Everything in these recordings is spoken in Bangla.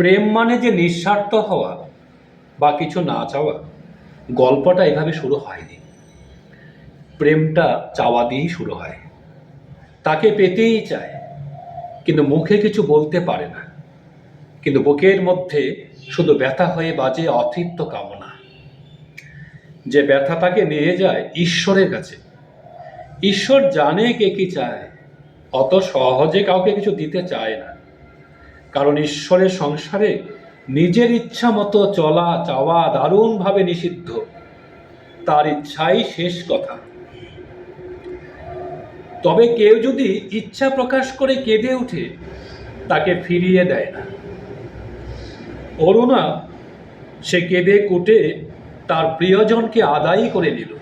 প্রেম মানে যে নিঃস্বার্থ হওয়া বা কিছু না চাওয়া, গল্পটা এভাবে শুরু হয়নি। প্রেমটা চাওয়া দিয়েই শুরু হয়। তাকে পেতেই চায়, কিন্তু মুখে কিছু বলতে পারে না। কিন্তু বুকের মধ্যে শুধু ব্যথা হয়ে বাজে অতৃপ্ত কামনা। যে ব্যথা তাকে নিয়ে যায় ঈশ্বরের কাছে। ঈশ্বর জানে কে কি চায়, অত সহজে কাউকে কিছু দিতে চায় না। কারণ ঈশ্বরের সংসারে নিজের ইচ্ছা মতো চলা, চাওয়া দারুণভাবে নিষিদ্ধ। তার ইচ্ছাই শেষ কথা। তবে কেউ যদি ইচ্ছা প্রকাশ করে কেঁদে ওঠে, তাকে ফিরিয়ে দেয় না। অরুণা সে কেঁদে কুটে তার প্রিয়জনকে আদায় করে নিল।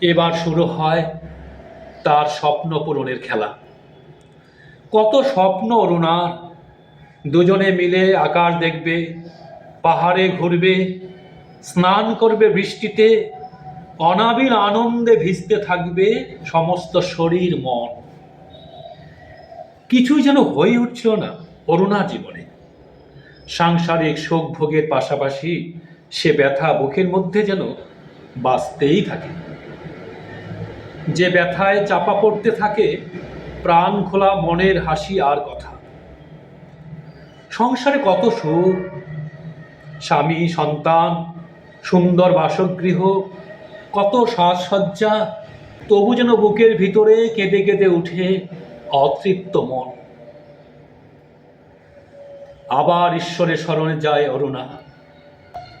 এবার শুরু হয় তার স্বপ্ন পূরণের খেলা। কত স্বপ্ন অরুণার। দুজনে মিলে আকাশ দেখবে, পাহাড়ে ঘুরবে, স্নান করবে বৃষ্টিতে, অনাবিল আনন্দে ভিজতে থাকবে সমস্ত শরীর মন। কিছুই যেন হয়ে উঠছিল না অরুণা জীবনে। সাংসারিক শোক ভোগের পাশাপাশি সে ব্যথা বুকের মধ্যে যেন বাঁচতেই থাকে। যে ব্যথায় চাপা পড়তে থাকে প্রাণ খোলা মনের হাসি আর কথা। সংসারে কত সুখ? স্বামী, সন্তান, সুন্দর বাসগৃহ, কত সাজসজ্জা, তবু যেন বুকের ভিতরে কেঁদে কেঁদে উঠে অতৃপ্ত মন। আবার ঈশ্বরের স্মরণে যায় অরুণা।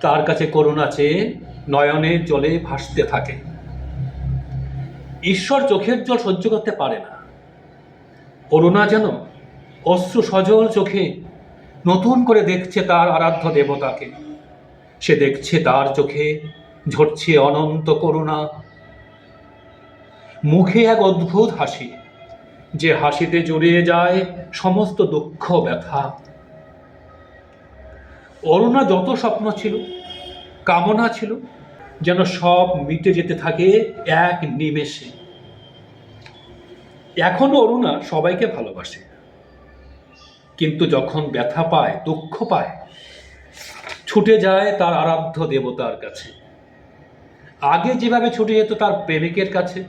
তার কাছে করুণা চেয়ে নয়নের জলে ভাসতে থাকে। ঈশ্বর চোখের জল সহ্য করতে পারে না। অরুণা যেন অশ্রু সজল চোখে নতুন করে দেখছে তার আরাধ্য দেবতাকে। সে দেখছে তার চোখে ঝরছে অনন্ত করুণা। মুখে এক অদ্ভুত হাসি, যে হাসিতে জড়িয়ে যায় সমস্ত দুঃখ ব্যথা। অরুণা যত স্বপ্ন ছিল, কামনা ছিল, যেন সব মিটে যেতে থাকে এক নিমেষে। এখনও অরুণা সবাইকে ভালোবাসে। কিন্তু যখন ব্যথা পায়, দুঃখ পায়, ছুটে যায় তার আরাধ্য দেবতার কাছে। আগে যেভাবে ছুটে যেত তার প্রেমিকের কাছে,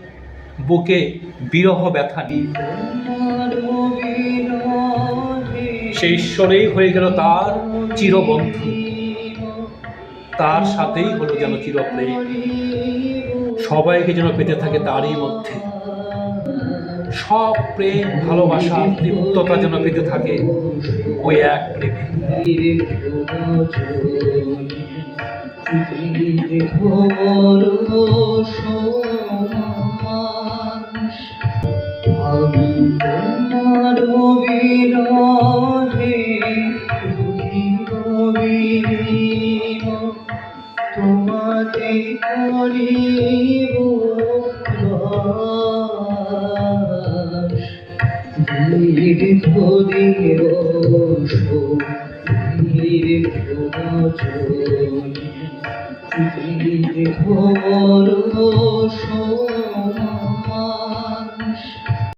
বুকে বিরহ ব্যথা নিয়ে। সেই ঈশ্বরেই হয়ে গেল তার চিরবন্ধু। তার সাথেই হলো যেন চিরপ্রেম। সবাইকে যেন পেতে থাকে তারই মধ্যে। সব প্রেম ভালোবাসা তৃপ্ততা যেন পেতে থাকে ওই এক প্রেমে। তোমাতে করিব দিবস দীর্ঘ বছর দীর্ঘ বরষ